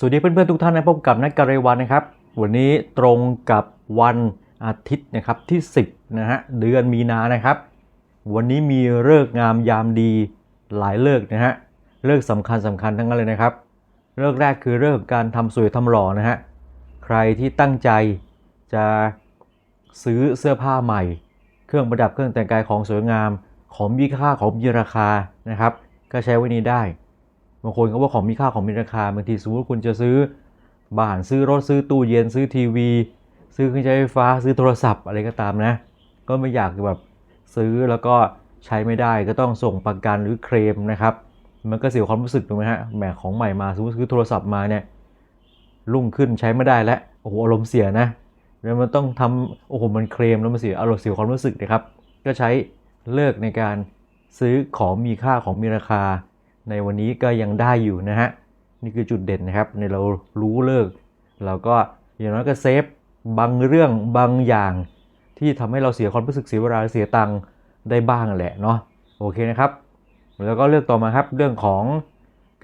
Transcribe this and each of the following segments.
สวัสดีเพื่อนๆทุกท่านนะพบกับนักการีวันนะครับ วันนี้ตรงกับวันอาทิตย์นะครับที่ 10นะฮะเดือนมีนานะครับ วันนี้มีเลิกงามยามดีหลายเลิกนะฮะเลิกษ์สำคัญสำคัญทั้งนั้นเลยนะครับ เลิกแรกคือเลิกการทำสวยทำหล่อนะฮะใครที่ตั้งใจจะซื้อเสื้อผ้าใหม่ เครื่องประดับเครื่องแต่งกายของสวยงามของมีค่าของมีราคานะครับ ก็ใช้ไว้นี้ได้ บางคนเขาว่าของมีค่าของมีราคาบางทีสมมติคุณจะซื้อบ้านซื้อรถซื้อตู้เย็นซื้อทีวี ซื้อเครื่องใช้ไฟฟ้าซื้อโทรศัพท์อะไรก็ตามนะ ก็ไม่อยากแบบซื้อแล้วก็ใช้ไม่ได้ก็ต้องส่งประกันหรือเคลมนะครับ มันก็เสียความรู้สึกถูกไหมฮะแหมของใหม่มาสมมติซื้อโทรศัพท์มาเนี่ยรุ่งขึ้นใช้ไม่ได้แล้วโอ้โหอารมณ์เสียนะแล้วมันต้องทำโอ้โหมันเคลมแล้วมันเสียอารมณ์เสียความรู้สึกนะครับ ก็ใช้เลิกในการซื้อของมีค่าของมีราคา ในวันนี้ก็ยังได้อยู่นะฮะ นี่คือจุดเด่นนะครับ ในเรารู้เลิก เราก็อย่างน้อยก็เซฟบางเรื่องบางอย่างที่ทำให้เราเสียความรู้สึกเสียเวลาเสียตังค์ได้บ้างแหละเนาะโอเคนะครับ แล้วก็เลือกต่อมาครับเรื่องของ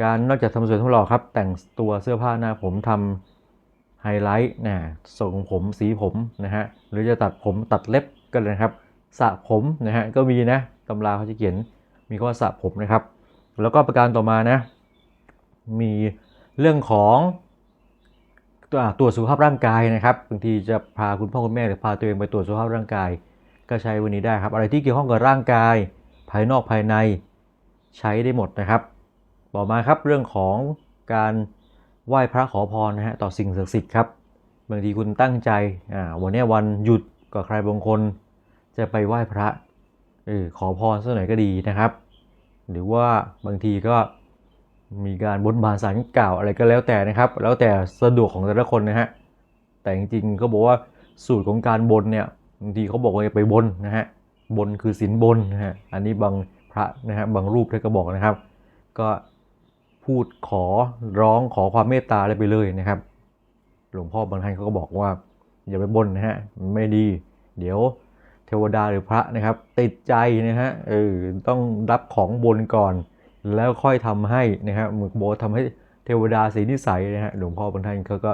การนอกจากทำสวยทำหล่อครับ แต่งตัวเสื้อผ้าหน้าผมทำไฮไลท์นะทรงผมสีผมนะฮะหรือจะตัดผมตัดเล็บก็เลยนะครับสระผมนะฮะก็มีนะตำราเขาจะเขียนมีคำว่าสระผมนะครับ แล้วก็ประการต่อมานะ มีเรื่องของตัวตรวจสุขภาพร่างกายนะครับบางทีจะพาคุณพ่อคุณแม่หรือพาตัวเองไปตรวจสุขภาพร่างกาย ก็ใช้วันนี้ได้ครับ อะไรที่เกี่ยวข้องกับร่างกาย ภายนอกภายในใช้ได้หมดนะครับ ต่อมาครับเรื่องของการไหว้พระขอพรนะฮะต่อสิ่งศักดิ์สิทธิ์ครับบางทีคุณตั้งใจอ่าวันนี้วันหยุดกับใครบางคนจะไปไหว้พระเออขอพรสักหน่อยก็ดีนะครับ หรือว่าบางทีก็มีการบนบานสารกล่าวอะไรก็แล้วแต่นะครับ แล้วแต่สะดวกของแต่ละคนนะฮะแต่จริงๆก็บอกว่าสูตรของการบนเนี่ยบางทีเขาบอกว่าไปบนนะฮะบนคือศีลบนนะฮะอันนี้บางพระนะฮะบางรูปท่านก็บอกนะครับ ก็พูดขอร้องขอความเมตตาอะไรไปเลยนะครับ หลวงพ่อ บางท่านเขาก็บอกว่า อย่าไปบนนะฮะไม่ดี เดี๋ยว เทวดาหรือพระนะครับ ติดใจนะฮะเออต้องรับของบนก่อน แล้วค่อยทำให้นะฮะหมึกโบททำให้เทวดาสีนิสัยนะฮะหลวงพ่อบางท่านเขาก็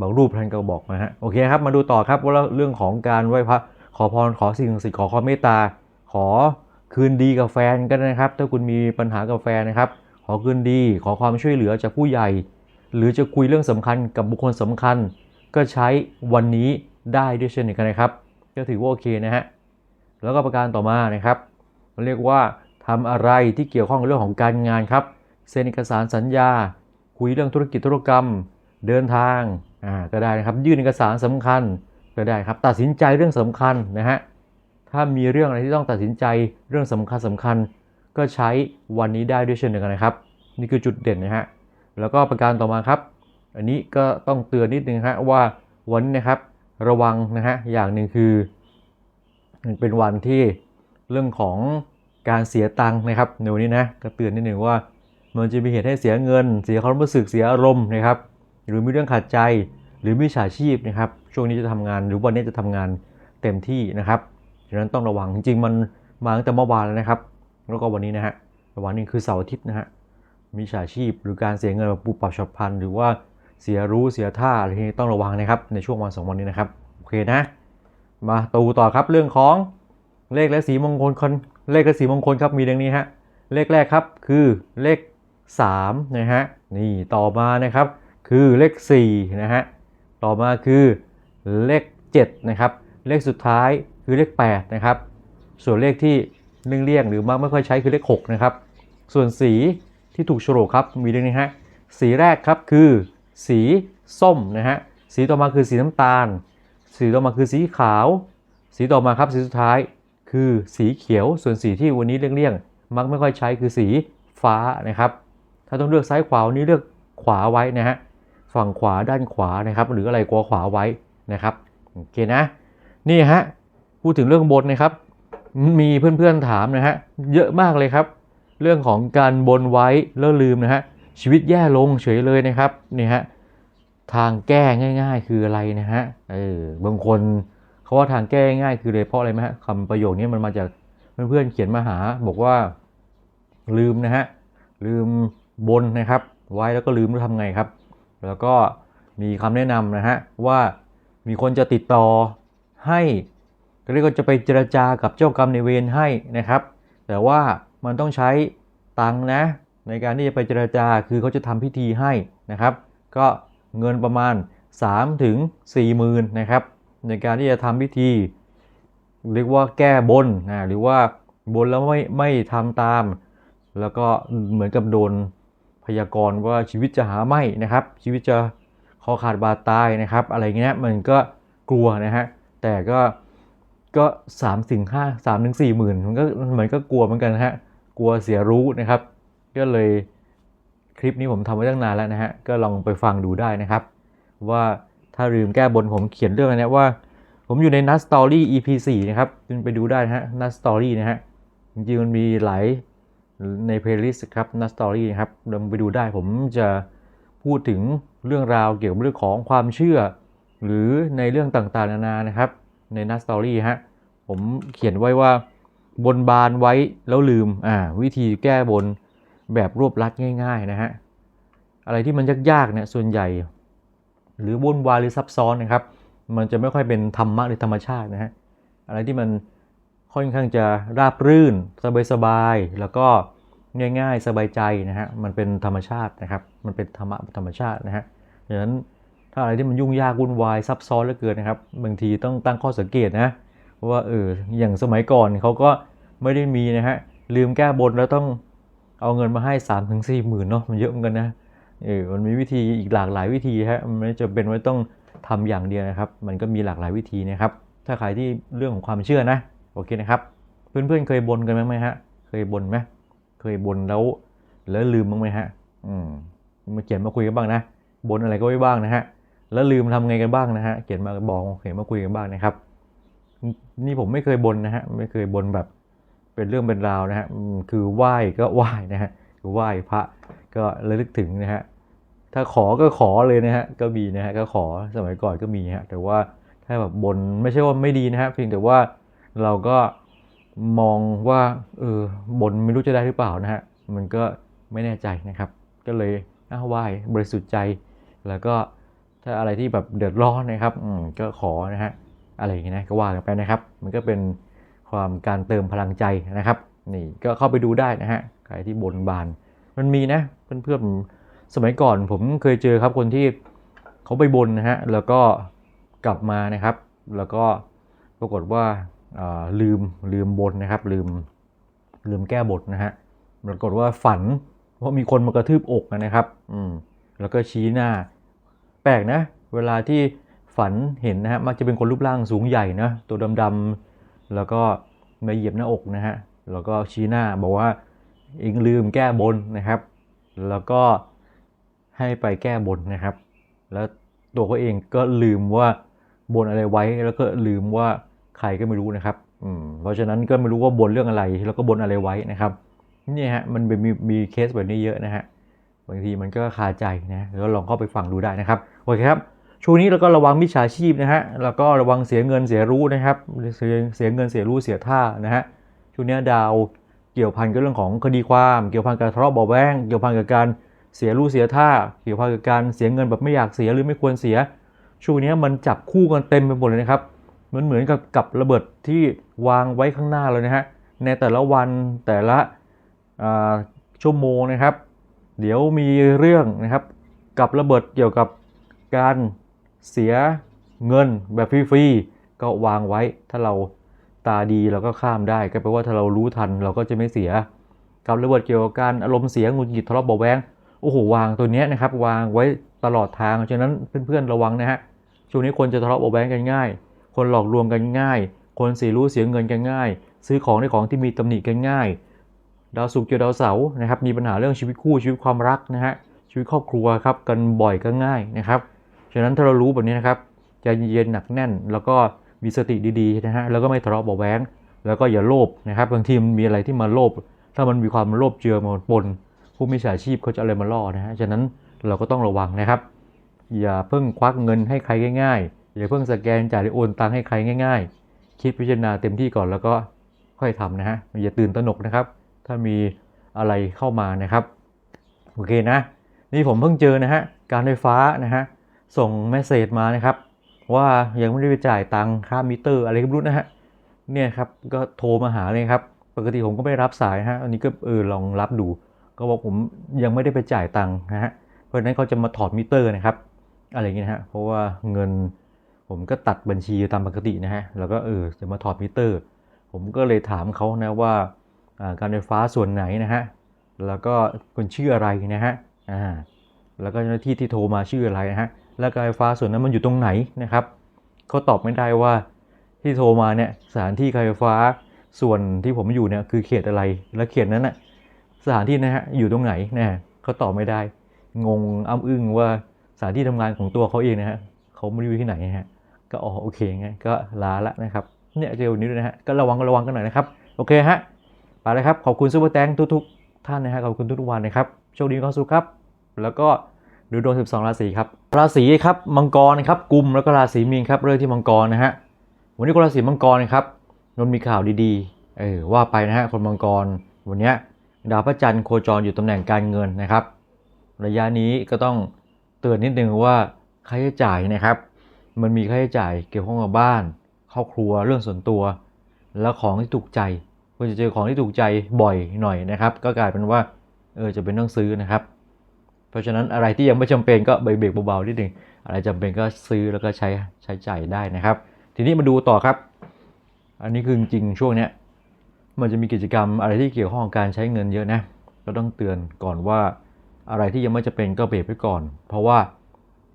บางรูปท่านก็บอกนะฮะโอเคครับมาดูต่อครับว่าเรื่องของการไหว้พระขอพรขอสิ่งศักดิ์สิทธิ์ขอความเมตตา ขอคืนดีกับแฟนก็ได้นะครับ ถ้าคุณมีปัญหากับแฟนนะครับ ขอคืนดี ขอความช่วยเหลือจากผู้ใหญ่ หรือจะคุยเรื่องสำคัญกับบุคคลสำคัญ ก็ใช้วันนี้ได้ด้วยเช่นเดียวกันนะครับ ก็ถือว่าโอเคนะฮะ แล้วก็ประการต่อมานะครับมันเรียกว่าทำอะไรที่เกี่ยวข้องกับเรื่องของการงานครับ เซ็นเอกสารสัญญา คุยเรื่องธุรกิจธุรกรรม เดินทาง อ่า ก็ได้นะครับ ยื่นเอกสารสำคัญ ก็ได้ครับ ตัดสินใจเรื่องสำคัญนะฮะ ถ้ามีเรื่องอะไรที่ต้องตัดสินใจเรื่องสำคัญสำคัญ ก็ใช้วันนี้ได้ด้วยเช่นเดียวกันนะครับ นี่คือจุดเด่นนะฮะ แล้วก็ประการต่อมาครับ อันนี้ก็ต้องเตือนนิดนึงฮะว่าวันนี้นะครับ ระวังนะฮะอย่างหนึ่งคือมันเป็นวันที่เรื่องของการเสียตังค์นะครับในวันนี้นะก็เตือนนิดหนึ่งว่ามันจะมีเหตุให้เสียเงิน เสียความรู้สึกเสียอารมณ์นะครับ หรือมีเรื่องขัดใจหรือมีฉาชีพนะครับช่วงนี้จะทำงานหรือวันนี้จะทำงานเต็มที่นะครับฉะนั้นต้องระวังจริงๆมันมาตั้งแต่เมื่อวานแล้วนะครับ แล้วก็วันนี้นะฮะวันนี้คือเสาร์อาทิตย์นะฮะมีฉาชีพหรือการเสียเงินแบบปุบปับฉับพลันหรือว่า เสียรู้เสียท่าอะไรที่ต้องระวังนะครับในช่วงวันสองวันนี้นะครับโอเคนะ มาตูต่อครับเรื่องของเลขและสีมงคลคนเลขและสีมงคลครับมีดังนี้ฮะเลขแรกครับคือเลข3นะฮะนี่ต่อมานะครับคือเลข4นะฮะต่อมาคือเลข7นะครับเลขสุดท้ายคือเลข8นะครับส่วนเลขที่เลี่ยงหรือมักไม่ค่อยใช้คือเลข6นะครับส่วนสีที่ถูกโฉลกครับมีดังนี้ฮะสีแรกครับคือ สีส้มนะฮะ สีต่อมาคือสีน้ำตาล สีต่อมาคือสีขาว สีต่อมาครับสีสุดท้ายคือสีเขียว ส่วนสีที่วันนี้เลี่ยงๆ มักไม่ค่อยใช้คือสีฟ้านะครับ ถ้าต้องเลือกซ้ายขวาวันนี้เลือกขวาไว้นะฮะ ฝั่งขวาด้านขวานะครับ หรืออะไรกลัวขวาไว้นะครับ โอเคนะ นี่ฮะ พูดถึงเรื่องบนนะครับ มีเพื่อนๆถามนะฮะ เยอะมากเลยครับ เรื่องของการบนไว้แล้วลืมนะฮะ ชีวิตแย่ลงเฉยเลยนะครับนี่ฮะทางแก้ง่าย ๆ คืออะไรนะฮะเออบางคนเขาว่าทางแก้ง่ายคือเลยเพราะอะไรไหมฮะคำประโยคนี้มันมาจากเพื่อนๆเขียนมาหา บอกว่าลืมนะฮะลืมบนนะครับ ไว้แล้วก็ลืมแล้วทำไงครับ แล้วก็มีคำแนะนำนะฮะว่ามีคนจะติดต่อให้ก็เรียกว่าจะไปเจรจากับเจ้ากรรมในเวรให้นะครับ แต่ว่ามันต้องใช้ตังนะ ในการที่จะไปเจรจาคือเขาจะทำพิธีให้นะครับ ก็เงินประมาณ 3 ถึง4หมื่นนะครับ ในการที่จะทำพิธี เรียกว่าแก้บนนะหรือว่าบนแล้วไม่ไม่ทำตาม แล้วก็เหมือนกับโดนพยากรณ์ว่าชีวิตจะหาไม่นะครับ ชีวิตจะคอขาดบาดตายนะครับ อะไรเงี้ยมันก็กลัวนะฮะแต่ก็ก็สามถึงห้าสามถึงสี่หมื่นมันก็มันก็กลัวเหมือนกันนะฮะกลัวเสียรู้นะครับ ก็เลยคลิปนี้ผมทำไว้ตั้งนานแล้วนะฮะ ก็ลองไปฟังดูได้นะครับ ว่าถ้าลืมแก้บนผมเขียนเรื่องอันเนี้ว่า ผมอยู่ในนัสตอรี่ EP 4นะครับคุณไปดูได้นะฮะนัสตอรี่นะฮะ จริงๆมันมีหลายใน playlist ครับนัสตอรี่นะครับลองไปดูได้ผมจะพูดถึงเรื่องราวเกี่ยวกับเรื่องของความเชื่อ หรือในเรื่องต่างๆนานานะครับ ในนัสตอรี่ฮะผมเขียนไว้ว่าบนบานไว้แล้วลืมอ่าวิธีแก้บน แบบรวบลัดง่ายๆนะฮะ อะไรที่มันยากๆเนี่ยส่วนใหญ่ หรือวุ่นวายหรือซับซ้อนนะครับ มันจะไม่ค่อยเป็นธรรมะหรือธรรมชาตินะฮะ อะไรที่มันค่อนข้างจะราบรื่นสบายๆแล้วก็ง่าย ๆ สบายใจนะฮะ มันเป็นธรรมชาตินะครับ มันเป็นธรรมะธรรมชาตินะฮะดังนั้นถ้าอะไรที่มันยุ่งยากวุ่นวายซับซ้อนเหลือเกินนะครับ บางทีต้องตั้งข้อสังเกตนะว่าเอออย่างสมัยก่อนเขาก็ไม่ได้มีนะฮะลืมแก้บนแล้วต้อง เอาเงินมาให้3ามถึงสี่หมื่นเนาะมันเยอะเหมือนกันนะเออมันมีวิธีอีกหลากหลายวิธีฮะมันไม่จะเป็นว่าต้องทำอย่างเดียวนะครับ มันก็มีหลากหลายวิธีนะครับ ถ้าใครที่เรื่องของความเชื่อนะโอเคนะครับ เพื่อนๆเคยบนกันบ้างไหมฮะเคยบนไหมเคยบนแล้วแล้วลืมบ้างไหมฮะอืมมาเขียนมาคุยกันบ้างนะบนอะไรก็ไว้บ้างนะฮะแล้วลืมทำไงกันบ้างนะฮะเขียนมาบอกเขียนมาคุยกันบ้างนะครับ นี่ผมไม่เคยบนนะฮะไม่เคยบนแบบ เป็นเรื่องเป็นราวนะฮะคือไหว้ก็ไหว้นะฮะคือไหว้พระก็ระลึกถึงนะฮะถ้าขอก็ขอเลยนะฮะก็มีนะฮะก็ขอสมัยก่อนก็มีฮะแต่ว่าถ้าแบบบนไม่ใช่ว่าไม่ดีนะฮะเพียงแต่ว่าเราก็มองว่าเออบนไม่รู้จะได้หรือเปล่านะฮะมันก็ไม่แน่ใจนะครับ ก็เลยอ้าไหว้บริสุทธิ์ใจ แล้วก็ถ้าอะไรที่แบบเดือดร้อนนะครับอืมก็ขอนะฮะอะไรอย่างเงี้ยนะก็ว่ากันไปนะครับ มันก็เป็น ความการเติมพลังใจนะครับ นี่ก็เข้าไปดูได้นะฮะใครที่บนบาน มันมีนะเพื่อนๆสมัยก่อนผมเคยเจอครับคนที่เขาไปบนนะฮะแล้วก็กลับมานะครับ แล้วก็ปรากฏว่าาลืมลืมบนนะครับ ลืมลืมแก้บทนะฮะปรากฏว่าฝันว่ามีคนมากระทืบอกนะครับอืมแล้วก็ชี้หน้า แปลกนะ เวลาที่ฝันเห็นนะฮะมักจะเป็นคนรูปร่างสูงใหญ่นะตัวดำๆ แล้วก็มาเหยียบหน้าอกนะฮะ แล้วก็ชี้หน้าบอกว่าเองลืมแก้บนนะครับ แล้วก็ให้ไปแก้บนนะครับ แล้วตัวเขาเองก็ลืมว่าบนอะไรไว้ แล้วก็ลืมว่าใครก็ไม่รู้นะครับอืมเพราะฉะนั้นก็ไม่รู้ว่าบนเรื่องอะไร แล้วก็บนอะไรไว้นะครับ นี่ฮะ มันเป็นมีมีเคสแบบนี้เยอะนะฮะ บางทีมันก็คาใจนะ แล้วลองเข้าไปฟังดูได้นะครับ โอเคครับ ช่วงนี้เราก็ระวังมิจฉาชีพนะฮะแล้วก็ระวังเสียเงินเสียรู้นะครับเสียเสียเงินเสียรู้เสียท่านะฮะช่วงนี้ดาวเกี่ยวพันกับเรื่องของคดีความ เกี่ยวพันกับทะเลาะเบาแวงเกี่ยวพันกับการเสียรู้เสียท่า เกี่ยวพันกับการเสียเงินแบบไม่อยากเสียหรือไม่ควรเสีย ช่วงนี้มันจับคู่กันเต็มไปหมดเลยนะครับมือนเหมือนกับกับระเบิดที่วางไว้ข้างหน้าเลยนะฮะในแต่ละวันแต่ละชั่วโมงนะครับ เดี๋ยวมีเรื่องนะครับ กับระเบิดเกี่ยวกับการ เสียเงินแบบฟรีๆก็วางไว้ ถ้าเราตาดีเราก็ข้ามได้ ก็แปลว่าถ้าเรารู้ทันเราก็จะไม่เสียกับระเบิดเกี่ยวกับการอารมณ์เสียงุดหงิดทะเลาะเบาแวงโอ้โหวางตัวเนี้ยนะครับ วางไว้ตลอดทางฉะนั้นเพื่อนๆระวังนะฮะช่วงนี้คนจะทะเลาะเบาแวงกันง่าย คนหลอกลวงกันง่าย คนเสียรู้เสียเงินกันง่าย ซื้อของในของที่มีตำหนิกันง่าย ดาวศุกร์เจอดาวเสาร์นะครับมีปัญหาเรื่องชีวิตคู่ชีวิตความรักนะฮะชีวิตครอบครัวครับกันบ่อยก็ง่ายนะครับ ฉะนั้นถ้าเรารู้แบบนี้นะครับใจเย็นๆหนักแน่น แล้วก็มีสติดีๆนะฮะแล้วก็ไม่ทะเลาะเบาแวงแล้วก็อย่าโลภนะครับบางทีมันมีอะไรที่มาโลภถ้ามันมีความโลภเจือมาปนผู้มีสาชีพเขาจะเอาอะไรมาล่อนะฮะฉะนั้นเราก็ต้องระวังนะครับ อย่าเพิ่งควักเงินให้ใครง่ายๆอย่าเพิ่งสแกนจ่ายหรือโอนตังค์ให้ใครง่าย ๆ คิดพิจารณาเต็มที่ก่อนแล้วก็ค่อยทำนะฮะอย่าตื่นตระหนกนะครับ ถ้ามีอะไรเข้ามานะครับโอเคนะ นี่ผมเพิ่งเจอนะฮะการไฟฟ้านะฮะ ส่งเมสเซจมานะครับ ว่ายังไม่ได้ไปจ่ายตังค่ามิเตอร์อะไรก็ไม่รู้นะฮะเนี่ยครับก็โทรมาหาเลยครับ ปกติผมก็ไม่รับสายฮะอันนี้ก็เออลองรับดู ก็บอกผมยังไม่ได้ไปจ่ายตังค์นะฮะเพราะนั้นเขาจะมาถอดมิเตอร์นะครับ อะไรอย่างเงี้ยนะฮะเพราะว่าเงินผมก็ตัดบัญชีตามปกตินะฮะแล้วก็เออจะมาถอดมิเตอร์ ผมก็เลยถามเขานะว่าอ่าการไฟฟ้าส่วนไหนนะฮะแล้วก็คนชื่ออะไรนะฮะอ่าแล้วก็เจ้าหน้าที่ที่โทรมาชื่ออะไรนะฮะ แล้วการไฟฟ้าส่วนนั้นมันอยู่ตรงไหนนะครับเขาตอบไม่ได้ว่าที่โทรมาเนี่ยสถานที่การไฟฟ้าส่วนที่ผมอยู่เนี่ยคือเขตอะไรและเขตนั้นน่ะสถานที่นะฮะอยู่ตรงไหนนะเขาตอบไม่ได้ งงอ้ำอึ้งว่าสถานที่ทำงานของตัวเขาเองนะฮะเขาไม่รู้อยู่ที่ไหนนะฮะก็อ๋อโอเคไงก็ลาละนะครับเนี่ยเจอวันนี้ด้วยนะฮะก็ระวังระวังกันหน่อยนะครับโอเคฮะไปเลยครับขอบคุณซูเปอร์แตงทุกๆท่านนะฮะขอบคุณทุกๆวันนะครับโชคดีมีความสุขครับ แล้วก็ ดูดวง 12 ราศีครับ ราศีครับ มังกรครับ กุม แล้วก็ราศีมีนครับ เรื่องที่มังกรนะฮะ วันนี้คนราศีมังกรครับ นนมีข่าวดีๆ เออ ว่าไปนะฮะ คนมังกร วันเนี้ยดาวพระจันทร์โคจรอยู่ตำแหน่งการเงินนะครับ ระยะนี้ก็ต้องเตือนนิดนึงว่าค่าใช้จ่ายนะครับ มันมีค่าใช้จ่ายเกี่ยวข้องกับบ้าน ครอบครัว เรื่องส่วนตัว แล้วของที่ถูกใจก็จะเจอของที่ถูกใจบ่อยหน่อยนะครับ ก็กลายเป็นว่า เออ จะเป็นต้องซื้อนะครับ เพราะฉะนั้นอะไรที่ยังไม่จำเป็นก็เบรกเบาๆนิดนึงอะไรจำเป็นก็ซื้อแล้วก็ใช้ใช้จ่ายได้นะครับ ทีนี้มาดูต่อครับ อันนี้คือจริงช่วงเนี้ยมันจะมีกิจกรรมอะไรที่เกี่ยวข้องการใช้เงินเยอะนะก็ต้องเตือนก่อนว่าอะไรที่ยังไม่จำเป็นก็เบรกไว้ก่อน เพราะว่า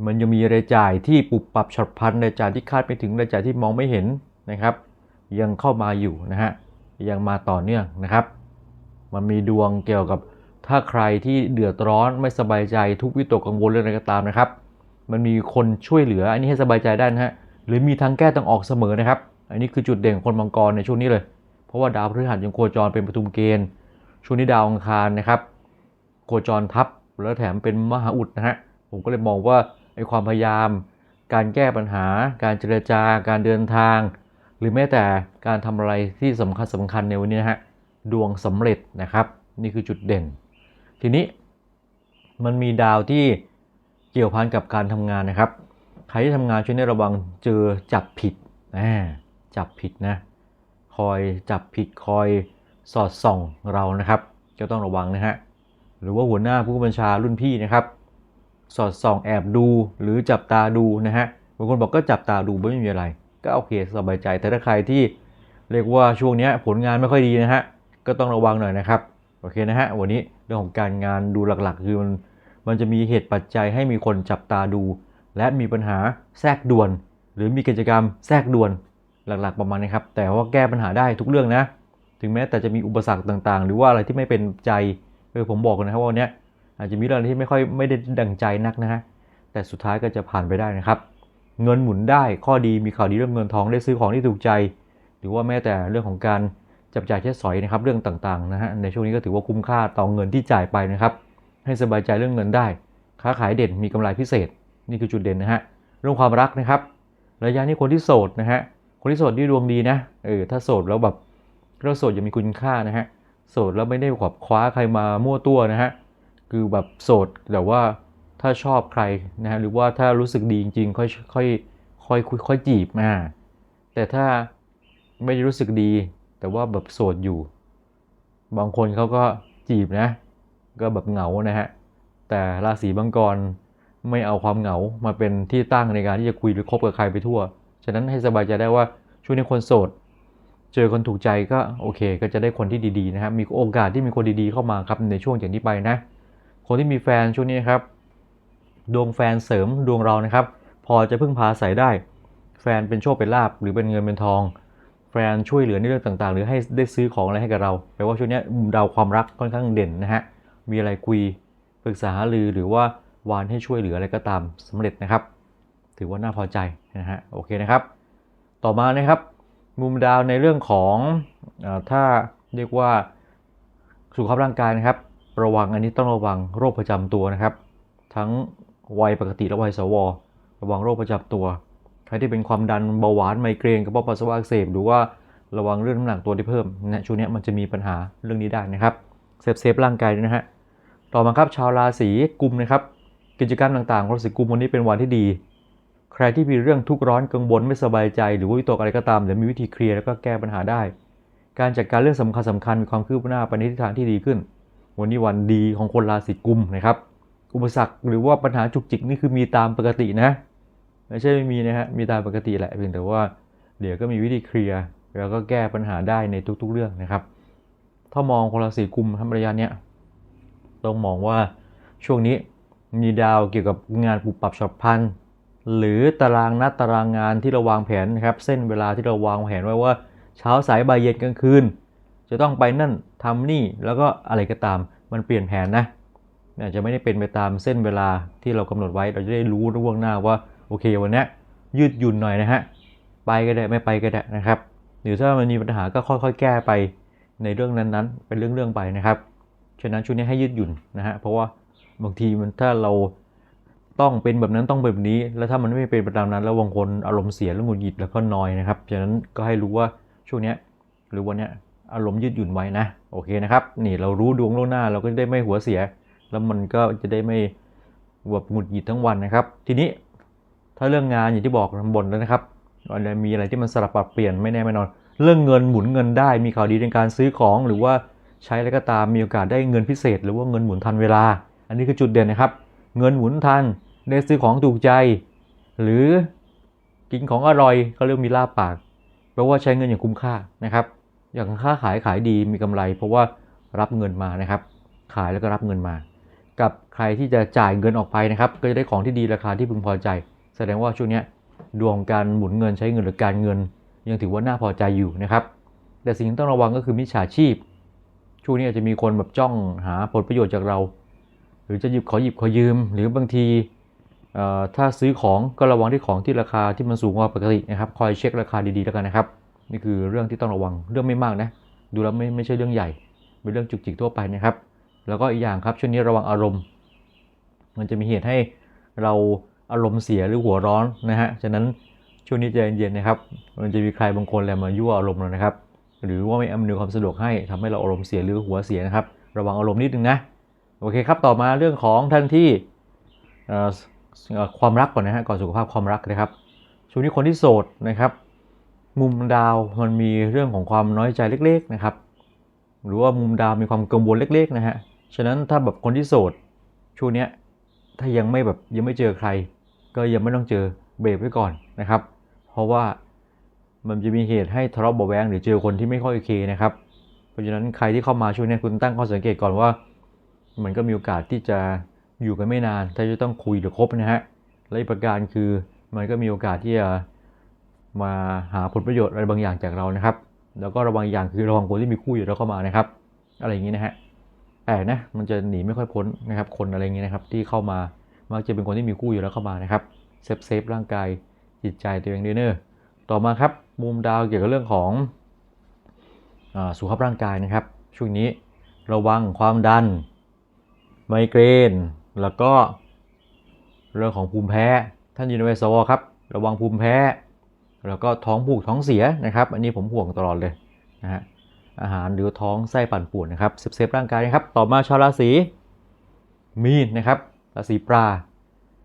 มันยังมีรายจ่ายที่ปรับปรับฉับพลันรายจ่ายที่คาดไม่ถึงรายจ่ายที่มองไม่เห็นนะครับ ยังเข้ามาอยู่นะฮะยังมาต่อเนื่องนะครับ มันมีดวงเกี่ยวกับ ถ้าใครที่เดือดร้อนไม่สบายใจทุกวิตกกังวลเรื่องอะไรก็ตามนะครับ มันมีคนช่วยเหลืออันนี้ให้สบายใจได้นะฮะหรือมีทางแก้ทางออกเสมอนะครับ อันนี้คือจุดเด่นของคนมังกรในช่วงนี้เลย เพราะว่าดาวพฤหัสยังโคจรเป็นปฐุมเกณฑ์ช่วงนี้ดาวอังคารนะครับ โคจรทับแล้วแถมเป็นมหาอุดนะฮะผมก็เลยมองว่าไอ้ความพยายาม การแก้ปัญหา การเจรจาการเดินทาง หรือแม้แต่การทำอะไรที่สำคัญสำคัญในวันนี้นะฮะดวงสำเร็จนะครับ นี่คือจุดเด่น ทีนี้มันมีดาวที่เกี่ยวพันกับการทำงานนะครับ ใครที่ทำงานช่วยในระวังเจอจับผิดอ่าจับผิดนะคอยจับผิดคอยสอดส่องเรานะครับก็ต้องระวังนะฮะหรือว่าหัวหน้าผู้บัญชารุ่นพี่นะครับ สอดส่องแอบดูหรือจับตาดูนะฮะบางคนบอกก็จับตาดูไม่มีอะไร ก็โอเคสบายใจแต่ถ้าใครที่เรียกว่าช่วงนี้ผลงานไม่ค่อยดีนะฮะก็ต้องระวังหน่อยนะครับโอเคนะฮะวันนี้ เรื่องของการงานดูหลักๆ คือมันมันจะมีเหตุปัจจัยให้มีคนจับตาดู และมีปัญหาแทรกด่วน หรือมีกิจกรรมแทรกด่วนหลักๆประมาณนี้ครับ แต่ว่าแก้ปัญหาได้ทุกเรื่องนะ ถึงแม้แต่จะมีอุปสรรคต่างๆ หรือว่าอะไรที่ไม่เป็นใจเออผมบอกกันนะครับว่าวันเนี้ยอาจจะมีเรื่องที่ไม่ค่อยไม่ได้ดังใจนักนะฮะแต่สุดท้ายก็จะผ่านไปได้นะครับ เงินหมุนได้ข้อดีมีข่าวดีเรื่องเงินทองได้ซื้อของที่ถูกใจ หรือว่าแม้แต่เรื่องของการ จับจ่ายใช้สอยนะครับเรื่องต่างๆนะฮะในช่วงนี้ก็ถือว่าคุ้มค่าต่อเงินที่จ่ายไปนะครับ ให้สบายใจเรื่องเงินได้ ค้าขายเด่นมีกำไรพิเศษ นี่คือจุดเด่นนะฮะเรื่องความรักนะครับ ระยะนี้คนที่โสดนะฮะคนที่โสดที่ดวงดีนะเออถ้าโสดแล้วแบบเราโสดยังมีคุณค่านะฮะโสดแล้วไม่ได้ขอบคว้าใครมามั่วตัวนะฮะคือแบบโสดแต่ว่าถ้าชอบใครนะฮะหรือว่าถ้ารู้สึกดีจริงๆค่อยค่อยค่อยคุยค่อยจีบมาแต่ถ้าไม่ได้รู้สึกดี แต่ว่าแบบโสดอยู่ บางคนเขาก็จีบนะ ก็แบบเหงานะฮะ แต่ราศีมังกรไม่เอาความเหงามาเป็นที่ตั้งในการที่จะคุยหรือคบกับใครไปทั่ว ฉะนั้นให้สบายใจได้ว่าช่วงนี้คนโสด เจอคนถูกใจก็โอเค ก็จะได้คนที่ดีๆนะครับ มีโอกาสที่มีคนดีๆเข้ามาครับในช่วงจากนี้ไปนะ คนที่มีแฟนช่วงนี้ครับ ดวงแฟนเสริมดวงเรานะครับ พอจะพึ่งพาอาศัยได้ แฟนเป็นโชคเป็นลาบหรือเป็นเงินเป็นทอง แฟนช่วยเหลือในเรื่องต่างๆ หรือให้ได้ซื้อของอะไรให้กับเราแปลว่าช่วงนี้ดาวความรักค่อนข้างเด่นนะฮะมีอะไรคุยปรึกษาหารือหรือว่าวานให้ช่วยเหลืออะไรก็ตามสำเร็จนะครับ ถือว่าน่าพอใจนะฮะโอเคนะครับ ต่อมานะครับ มุมดาวในเรื่องของอถ้าเรียกว่าสุขภาพร่างกายนะครับ ระวังอันนี้ต้องระวังโรคประจำตัวนะครับ ทั้งวัยปกติและวัยสว ระวังโรคประจำตัว รที่เป็นความดันเบาหวานไมเกรนกระเพาะปัสสาวะอักเสบหรือว่าระวังเรื่องน้ำหนักตัวที่เพิ่มนะช่วงนี้มันจะมีปัญหาเรื่องนี้ได้นะครับเซฟเซฟร่างกายด้วยนะฮะต่อมาครับชาวราศีกุมนะครับ กิจกรรมต่างๆของราศีกุมวันนี้เป็นวันที่ดี ใครที่มีเรื่องทุกข์ร้อนกังวลไม่สบายใจ หรือว่าวิตกอะไรก็ตามเดี๋ยวมีวิธีเคลียร์แล้วก็แก้ปัญหาได้ การจัดการเรื่องสำคัญสำคัญมีความคืบหน้าไปในทิศทางที่ดีขึ้น วันนี้วันดีของคนราศีกุมนะครับ อุปสรรคหรือว่าปัญหาจุกจิกนี่คือมีตามปกตินะ ไม่ใช่ไม่มีนะฮะมีตามปกติแหละเพียงแต่ว่าเดี๋ยวก็มีวิธีเคลียร์แล้วก็แก้ปัญหาได้ในทุกๆเรื่องนะครับ ถ้ามองคนราศีกุมทำระยะเนี้ยต้องมองว่าช่วงนี้มีดาวเกี่ยวกับงานปรับปรับฉับพลันหรือตารางนัดตารางงานที่เราวางแผนนะครับ เส้นเวลาที่เราวางแผนไว้ว่าเช้าสายบ่ายเย็นกลางคืน จะต้องไปนั่นทำนี่แล้วก็อะไรก็ตามมันเปลี่ยนแผนนะอาจจะไม่ได้เป็นไปตามเส้นเวลาที่เรากำหนดไว้เราจะได้รู้ล่วงหน้าว่า อเควันนี้ยืดหยุ่นหน่อยนะฮะไปก็ได้ไม่ไปก็ได้นะครับ หรือถ้ามันมีปัญหาก็ค่อยๆ แก้ไปในเรื่องนั้นๆ เป็นเรื่องๆไปนะครับฉะนั้นช่วงนี้ให้ยืดหยุ่นนะฮะเพราะว่าบางทีมันถ้าเราต้องเป็นแบบนั้นต้องแบบนี้ แล้วถ้ามันไม่เป็นไปตามนั้น แล้วบางคนอารมณ์เสียแล้วหงุดหงิดแล้วก็นอยนะครับฉะนั้นก็ให้รู้ว่าช่วงนี้หรือวันนี้อารมณ์ยืดหยุ่นไว้นะโอเคนะครับนี่เรารู้ดวงล่วงหน้าเราก็จะได้ไม่หัวเสีย แล้วมันก็จะได้ไม่แบบหงุดหงิดทั้งวันนะครับ ทีนี้ ถ้าเรื่องงานอย่างที่บอกบนแล้วนะครับมันจะมีอะไรที่มันสลับปรับเปลี่ยนไม่แน่ไม่นอน เรื่องเงินหมุนเงินได้มีข่าวดีในการซื้อของหรือว่าใช้อะไรก็ตามมีโอกาสได้เงินพิเศษ หรือว่าเงินหมุนทันเวลา อันนี้คือจุดเด่นนะครับ เงินหมุนทันได้ซื้อของถูกใจ หรือกินของอร่อยเขาเรียกมีลาบปากแปลว่าใช้เงินอย่างคุ้มค่านะครับ อย่างค่าขายขายดีมีกำไร เพราะว่ารับเงินมานะครับ ขายแล้วก็รับเงินมา กับใครที่จะจ่ายเงินออกไปนะครับ ก็จะได้ของที่ดีราคาที่พึงพอใจ แสดงว่าช่วงนี้ดวงการหมุนเงินใช้เงินหรือการเงิน ยังถือว่าน่าพอใจอยู่นะครับ แต่สิ่งที่ต้องระวังก็คือมิจฉาชีพ ช่วงนี้อาจจะมีคนแบบจ้องหาผลประโยชน์จากเรา หรือจะหยิบขอหยิบขอยืม หรือบางทีถ้าซื้อของก็ระวังที่ของที่ราคาที่มันสูงกว่าปกตินะครับ คอยเช็คราคาดีๆแล้วกันนะครับ นี่คือเรื่องที่ต้องระวังเรื่องไม่มากนะ ดูแล้วไม่ไม่ใช่เรื่องใหญ่ เป็นเรื่องจุกจิกทั่วไปนะครับ แล้วก็อีกอย่างครับช่วงนี้ระวังอารมณ์ มันจะมีเหตุให้เรา อารมณ์เสียหรือหัวร้อนนะฮะ ฉะนั้นช่วงนี้ใจเย็นๆนะครับ มันจะมีใครบางคนแหละมายั่วอารมณ์เรานะครับ หรือว่าไม่อำนวยความสะดวกให้ทำให้เราอารมณ์เสียหรือหัวเสียนะครับ ระวังอารมณ์นิดนึงนะ โอเคครับ ต่อมาเรื่องของท่านที่เอ่อความรักก่อนนะฮะ ก่อนสุขภาพความรักนะครับ ช่วงนี้คนที่โสดนะครับ มุมดาวมันมีเรื่องของความน้อยใจเล็ก ๆนะครับ หรือว่ามุมดาวมีความกังวลเล็ก ๆ นะฮะ ฉะนั้นถ้าแบบคนที่โสดช่วงเนี้ย ถ้ายังไม่แบบยังไม่เจอใคร ก็ยังไม่ต้องเจอเบรกไว้ก่อนนะครับ เพราะว่ามันจะมีเหตุให้ทะเลาะเบาะแวงหรือเจอคนที่ไม่ค่อยโอเคนะครับ เพราะฉะนั้นใครที่เข้ามาช่วงเนี้ยคุณตั้งข้อสังเกตก่อนว่า มันก็มีโอกาสที่จะอยู่กันไม่นาน ถ้าจะต้องคุยหรือคบนะฮะ และอีกประการคือมันก็มีโอกาสที่จะมาหาผลประโยชน์อะไรบางอย่างจากเรานะครับ แล้วก็ระวังอย่างคือระวังคนที่มีคู่อยู่แล้วเข้ามานะครับ อะไรอย่างนี้นะฮะ แต่นะมันจะหนีไม่ค่อยพ้นนะครับ คนอะไรอย่างนี้นะครับที่เข้ามามักจะเป็นคนที่มีคู่อยู่แล้วเข้ามานะครับเซฟเซฟร่างกายจิตใจตัวเองด้วยเนอะต่อมาครับมุมดาวเกี่ยวกับเรื่องของอสุขภาพร่างกายนะครับ ช่วงนี้ระวังความดัน ไมเกรน แล้วก็เรื่องของภูมิแพ้ ท่านยู่ในวัยสวครับ ระวังภูมิแพ้ แล้วก็ท้องผูกท้องเสียนะครับ อันนี้ผมห่วงตลอดเลยนะฮะ อาหารหรือท้องไส้ปั่นป่วนนะครับเซฟเซฟร่างกายนะครับต่อมาชาวราศีมีนนะครับราศีปลา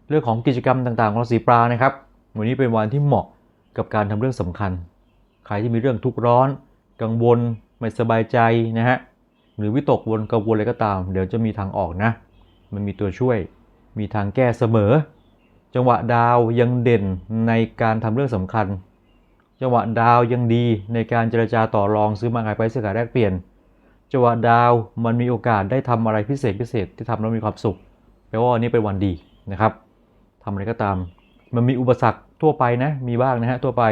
เรื่องของกิจกรรมต่างๆของราศีปลานะครับวันนี้เป็นวันที่เหมาะกับการทำเรื่องสำคัญ ใครที่มีเรื่องทุกข์ร้อน กังวลไม่สบายใจนะฮะหรือวิตกวนกังวลอะไรก็ตาม เดี๋ยวจะมีทางออกนะ มันมีตัวช่วย มีทางแก้เสมอ จังหวะดาวยังเด่นในการทำเรื่องสำคัญ จังหวะดาวยังดีในการเจรจาต่อรองซื้อมาขายไปซื้อขายแลกเปลี่ยนจังหวะดาวมันมีโอกาสได้ทำอะไรพิเศษพิเศษที่ทำแล้วมีความสุขแปลว่าวันนี้เป็นวันดีนะครับทำอะไรก็ตาม มันมีอุปสรรคทั่วไปนะมีบ้างนะฮะทั่วไป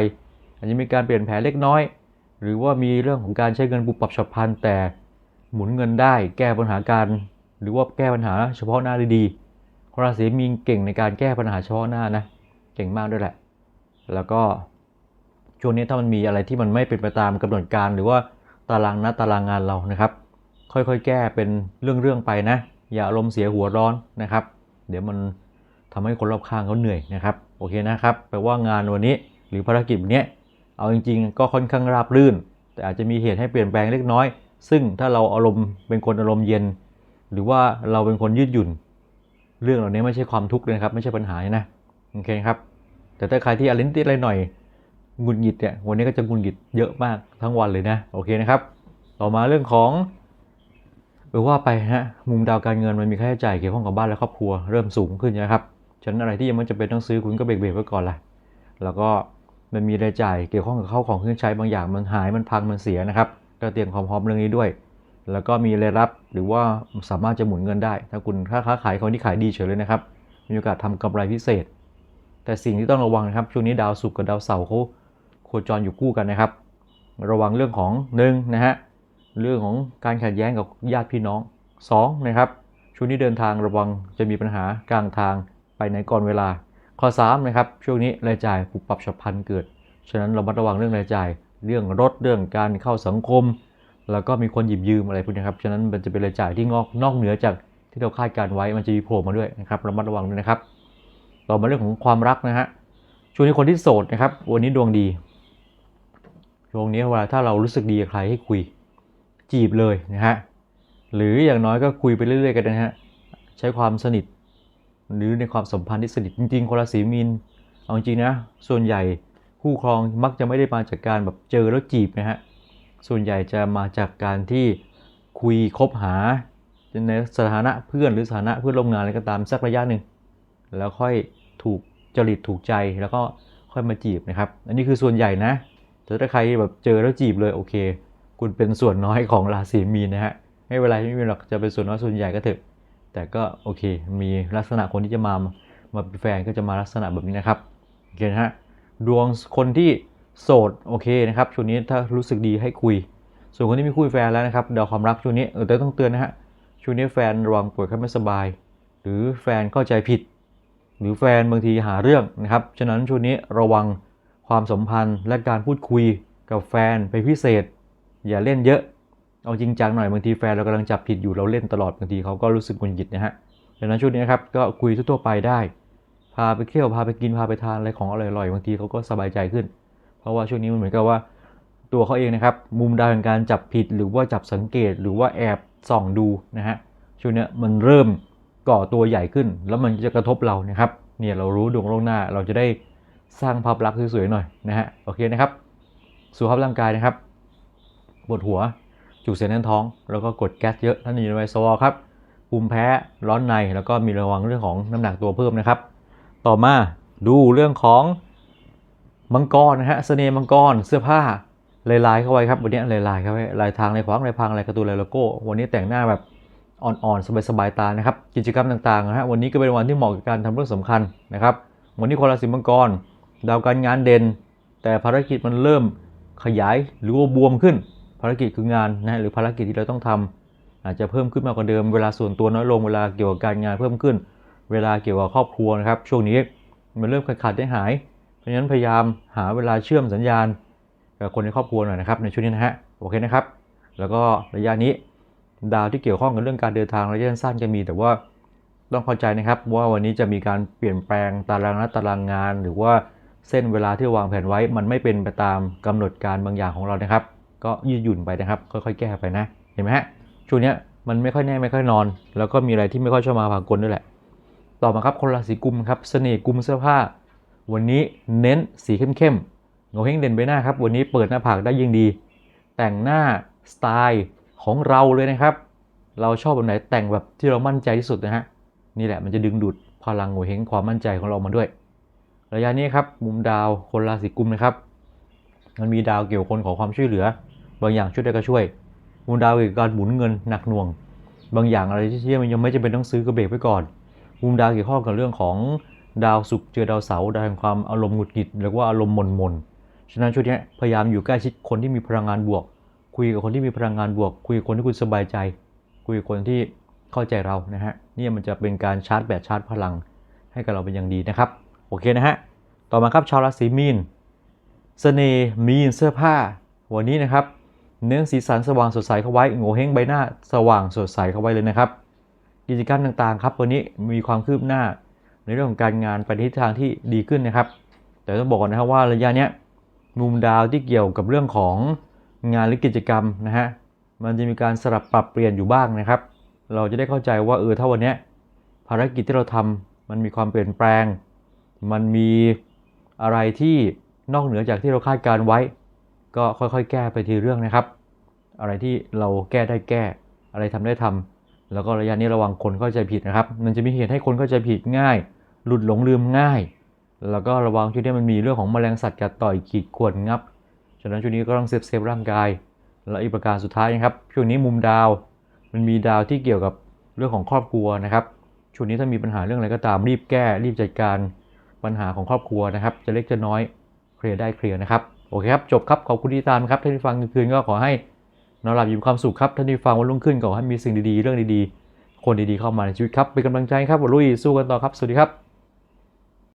อาจจะมีการเปลี่ยนแผนเล็กน้อย หรือว่ามีเรื่องของการใช้เงินปุปรับฉับพลันแต่หมุนเงินได้แก้ปัญหาการ หรือว่าแก้ปัญหาเฉพาะหน้าได้ดีคนราศีมีนเก่งในการแก้ปัญหาเฉพาะหน้านะเก่งมากด้วยแหละ แล้วก็ ช่วงนี้ถ้ามันมีอะไรที่มันไม่เป็นไปตามกำหนดการ หรือว่าตารางนัดตารางงานเรานะครับ ค่อยๆ แก้เป็นเรื่องๆไปนะ อย่าอารมณ์เสียหัวร้อนนะครับ เดี๋ยวมันทำให้คนรอบข้างเขาเหนื่อยนะครับโอเคนะครับแปลว่างานวันนี้หรือภารกิจวันนี้เอาจริงๆ ก็ค่อนข้างราบรื่น แต่อาจจะมีเหตุให้เปลี่ยนแปลงเล็กน้อย ซึ่งถ้าเราอารมณ์เป็นคนอารมณ์เย็น หรือว่าเราเป็นคนยืดหยุ่น เรื่องเหล่านี้ไม่ใช่ความทุกข์เลยครับ ไม่ใช่ปัญหานะโอเคครับ แต่ถ้าใครที่อะไรนิดอะไรหน่อย หงุดหงิดเนี่ยวันนี้ก็จะหงุดหงิดเยอะมากทั้งวันเลยนะโอเคนะครับ ต่อมาเรื่องของหรือว่าไปฮะมุมดาวการเงินมันมีค่าใช้จ่ายเกี่ยวข้องกับบ้านและครอบครัวเริ่มสูงขึ้นนะครับฉะนั้นอะไรที่ยังไม่จำเป็นต้องซื้อคุณก็เบรกๆไว้ก่อนละแล้วก็มันมีรายจ่ายเกี่ยวข้องกับเข้าของเครื่องใช้บางอย่างมันหายมันพังมันเสียนะครับก็เตรียมความพร้อมเรื่องนี้ด้วย แล้วก็มีรายรับหรือว่าสามารถจะหมุนเงินได้ ถ้าคุณค้าค้าขายคนที่ขายดีเฉยเลยนะครับมีโอกาสทำกำไรพิเศษ แต่สิ่งที่ต้องระวังนะครับช่วงนี้ดาวศุกร์กับดาวเสาร์เขา โคจรอยู่คู่กันนะครับ ระวังเรื่องของหนึ่งนะฮะเรื่องของการขัดแย้งกับญาติพี่น้องสองนะครับช่วงนี้เดินทางระวังจะมีปัญหากลางทางไปไหนก่อนเวลา ข้อ3นะครับช่วงนี้รายจ่ายปุบปรับฉับพลันเกิด ฉะนั้นเรามาระวังเรื่องรายจ่าย เรื่องรถเรื่องการเข้าสังคม แล้วก็มีคนหยิบยืมอะไรพวกนี้ครับฉะนั้นมันจะเป็นรายจ่ายที่งอกนอกเหนือจากที่เราคาดการไว้มันจะมีโผล่มาด้วยนะครับระมัดระวังด้วยนะครับ ต่อมาเรื่องของความรักนะฮะช่วงนี้คนที่โสดนะครับ วันนี้ดวงดี ช่วงนี้เวลาถ้าเรารู้สึกดีกับใครให้คุยจีบเลยนะฮะหรืออย่างน้อยก็คุยไปเรื่อยๆกันนะฮะใช้ความสนิท หรือในความสัมพันธ์ที่สนิทจริงๆคนราศีมีนเอาจริงนะส่วนใหญ่คู่ครองมักจะไม่ได้มาจากการแบบเจอแล้วจีบนะฮะส่วนใหญ่จะมาจากการที่คุยคบหาในสถานะเพื่อนหรือสถานะเพื่อนร่วมงานอะไรก็ตามสักระยะหนึ่งแล้วค่อยถูกจริตถูกใจแล้วก็ค่อยมาจีบนะครับ อันนี้คือส่วนใหญ่นะ แต่ถ้าใครแบบเจอแล้วจีบเลยโอเค คุณเป็นส่วนน้อยของราศีมีนนะฮะไม่เป็นไรไม่เป็นหรอกจะเป็นส่วนน้อยส่วนใหญ่ก็เถอะ แต่ก็โอเค มีลักษณะคนที่จะมามาเป็นแฟนก็จะมาลักษณะแบบนี้นะครับโอเคนะฮะดวงคนที่โสดโอเคนะครับช่วงนี้ถ้ารู้สึกดีให้คุย ส่วนคนที่มีคู่แฟนแล้วนะครับเดาวความรักช่วงนี้เออแต่ต้องเตือนนะฮะช่วงนี้แฟนระวังป่วยไข้ไม่สบาย หรือแฟนเข้าใจผิด หรือแฟนบางทีหาเรื่องนะครับฉะนั้นช่วงนี้ระวัง ความสัมพันธ์และการพูดคุยกับแฟนเป็นพิเศษ อย่าเล่นเยอะ เอาจริงจังหน่อยบางทีแฟนเรากำลังจับผิดอยู่เราเล่นตลอดบางทีเขาก็รู้สึกหงุดหงิดนะฮะดังนั้นช่วงนี้นะครับก็คุยทั่วไปได้ พาไปเที่ยวพาไปกินพาไปทานอะไรของอร่อยๆบางทีเขาก็สบายใจขึ้น เพราะว่าช่วงนี้มันเหมือนกับว่าตัวเขาเองนะครับมุมดาวแห่งการจับผิดหรือว่าจับสังเกตหรือว่าแอบส่องดูนะฮะช่วงนี้มันเริ่มก่อตัวใหญ่ขึ้น แล้วมันจะกระทบเรานะครับเนี่ยเรารู้ดวงโลกหน้าเราจะได้ สร้างภาพลักษณ์สวยๆหน่อยนะฮะโอเคนะครับสุขภาพร่างกายนะครับปวดหัวจุกเสียดแน่นท้อง แล้วก็กดแก๊สเยอะท่านอยู่ในไวโซวอครับภูมิแพ้ร้อนในแล้วก็มีระวังเรื่องของน้ำหนักตัวเพิ่มนะครับ ต่อมาดูเรื่องของมังกรนะฮะเสน่ห์มังกรเสื้อผ้าลายลายๆเข้าไว้ครับวันนี้ลายลายๆเข้าไว้ลายทางลายขวางลายพังลายการ์ตูนลายโลโก้ วันนี้แต่งหน้าแบบอ่อนๆสบายๆตานะครับกิจกรรมต่างๆนะฮะวันนี้ก็เป็นวันที่เหมาะกับการทำเรื่องสำคัญนะครับวันนี้คนราศีมังกร ดาวการงานเด่น แต่ภารกิจมันเริ่มขยายหรือว่าบวมขึ้น ภารกิจคืองานนะหรือภารกิจที่เราต้องทำอาจจะเพิ่มขึ้นมากกว่าเดิม เวลาส่วนตัวน้อยลงเวลาเกี่ยวกับการงานเพิ่มขึ้น เวลาเกี่ยวกับครอบครัวนะครับช่วงนี้มันเริ่มขาดขาดได้หาย เพราะฉะนั้นพยายามหาเวลาเชื่อมสัญญาณกับคนในครอบครัวหน่อยนะครับในช่วงนี้นะฮะโอเคนะครับ แล้วก็ระยะนี้ดาวที่เกี่ยวข้องกับเรื่องการเดินทางระยะสั้นจะมีแต่ว่าต้องเข้าใจนะครับว่าวันนี้จะมีการเปลี่ยนแปลงตารางนัดตารางงานหรือว่า เส้นเวลาที่วางแผนไว้มันไม่เป็นไปตามกำหนดการบางอย่างของเรานะครับ ก็ยืดหยุ่นไปนะครับ ค่อยๆ แก้ไปนะ เห็นไหมฮะช่วงนี้มันไม่ค่อยแน่ไม่ค่อยนอน แล้วก็มีอะไรที่ไม่ค่อยชอบมาพากลด้วยแหละ ต่อมาครับคนราศีกุมครับเสน่ห์กุมเสื้อผ้า วันนี้เน้นสีเข้มๆเงาเฮงเด่นใบหน้าครับ วันนี้เปิดหน้าผากได้ยิ่งดี แต่งหน้าสไตล์ของเราเลยนะครับ เราชอบแบบไหนแต่งแบบที่เรามั่นใจที่สุดนะฮะนี่แหละมันจะดึงดูดพลังโงเฮงความมั่นใจของเรามาด้วย ระยะนี้ครับมุมดาวคนราศีกุมนะครับ มันมีดาวเกี่ยวคนขอความช่วยเหลือ บางอย่างช่วยได้ก็ช่วย มุมดาวเกี่ยวกับการหมุนเงินหนักหน่วง บางอย่างอะไรที่มันยังไม่จำเป็นต้องซื้อก็เบรกไว้ก่อน มุมดาวเกี่ยวข้องกับเรื่องของดาวศุกร์เจอดาวเสาร์ดาวแห่งความอารมณ์หงุดหงิดหรือว่าอารมณ์หม่นหมนฉะนั้นช่วงนี้พยายามอยู่ใกล้ชิดคนที่มีพลังงานบวก คุยกับคนที่มีพลังงานบวก คุยกับคนที่คุณสบายใจ คุยกับคนที่เข้าใจเรานะฮะนี่มันจะเป็นการชาร์จแบตชาร์จพลังให้กับเราเป็นอย่างดีนะครับ โอเคนะฮะ ต่อมาครับชาวราศีมีนเสน่ห์มีนเสื้อผ้า วันนี้นะครับ เนื้อสีสันสว่างสดใสเข้าไว้โงเฮงใบหน้าสว่างสดใสเข้าไว้เลยนะครับ กิจกรรมต่างๆครับวันนี้มีความคืบหน้าในเรื่องของการงานไปในทิศทางที่ดีขึ้นนะครับ แต่ต้องบอกก่อนนะครับว่าระยะเนี้ยมุมดาวที่เกี่ยวกับเรื่องของงานหรือกิจกรรมนะฮะมันจะมีการสลับปรับเปลี่ยนอยู่บ้างนะครับ เราจะได้เข้าใจว่าเออถ้าวันนี้ภารกิจที่เราทำมันมีความเปลี่ยนแปลง มันมีอะไรที่นอกเหนือจากที่เราคาดการไว้ ก็ค่อยๆ แก้ไปทีเรื่องนะครับ อะไรที่เราแก้ได้แก้ อะไรทำได้ทำแล้วก็ระยะนี้ระวังคนเข้าใจผิดนะครับ มันจะมีเหตุให้คนเข้าใจผิดง่าย หลุดหลงลืมง่าย แล้วก็ระวังช่วงนี้มันมีเรื่องของแมลงสัตว์กัดต่อยขีดข่วนงับ ฉะนั้นช่วงนี้ก็ต้องเซฟเซฟร่างกาย และอีกประการสุดท้ายนะครับ ช่วงนี้มุมดาว มันมีดาวที่เกี่ยวกับเรื่องของครอบครัวนะครับ ช่วงนี้ถ้ามีปัญหาเรื่องอะไรก็ตามรีบแก้รีบจัดการ ปัญหาของครอบครัวนะครับ จะเล็กจะน้อยเคลียร์ได้เคลียร์นะครับโอเคครับจบครับขอบคุณที่ตามครับท่านที่ฟังคืนก็ขอให้นอนหลับอยู่ความสุขครับท่านที่ฟังวันรุ่งขึ้นก็ขอให้มีสิ่งดีๆ เรื่องดีๆ คนดีๆเข้ามาในชีวิตครับเป็นกำลังใจครับวันลุยสู้กันต่อครับสวัสดีครับ